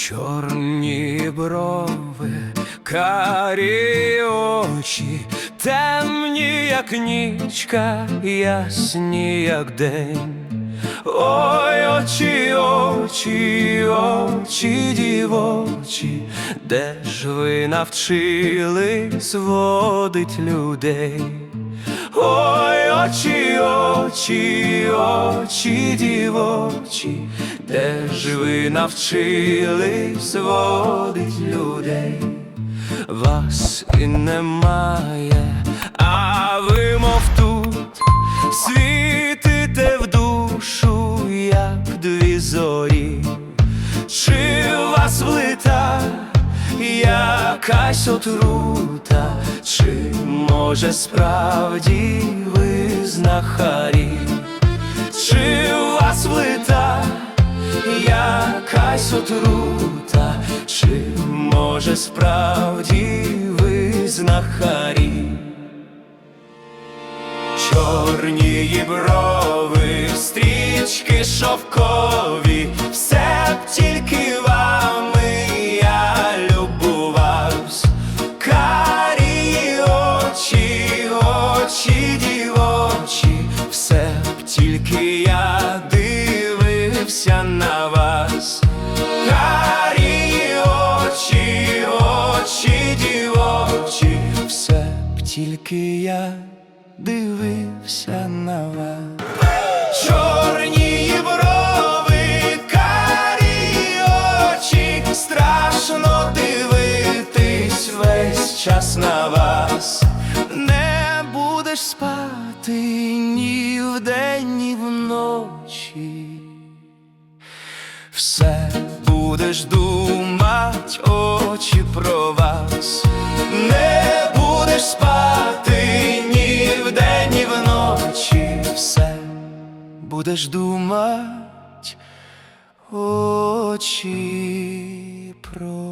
Чорні брови, карі очі, темні, як нічка, ясні, як день. Ой, очі, очі, очі дівочі, де ж ви навчились водить людей? Ой, очі, очі, очі дівочі, де ж ви навчились водить людей? Вас і немає, а ви, мов тут, світите в душу, як дві зорі. Чи якась отрута, чи може справді ви знахарі? Чи вас влита якась отрута, чи може справді ви знахарі? Чорні брови, стрічки шовкові, тільки я дивився на вас. Карі очі, очі дівочі, все б тільки я дивився на вас. Чорні брови, карі очі, страшно дивитись весь час на вас. Не будеш спати вдень, ні вночі. Все будеш думать, очі про вас. Не будеш спати ні вдень, ні вночі. Все будеш думать, очі про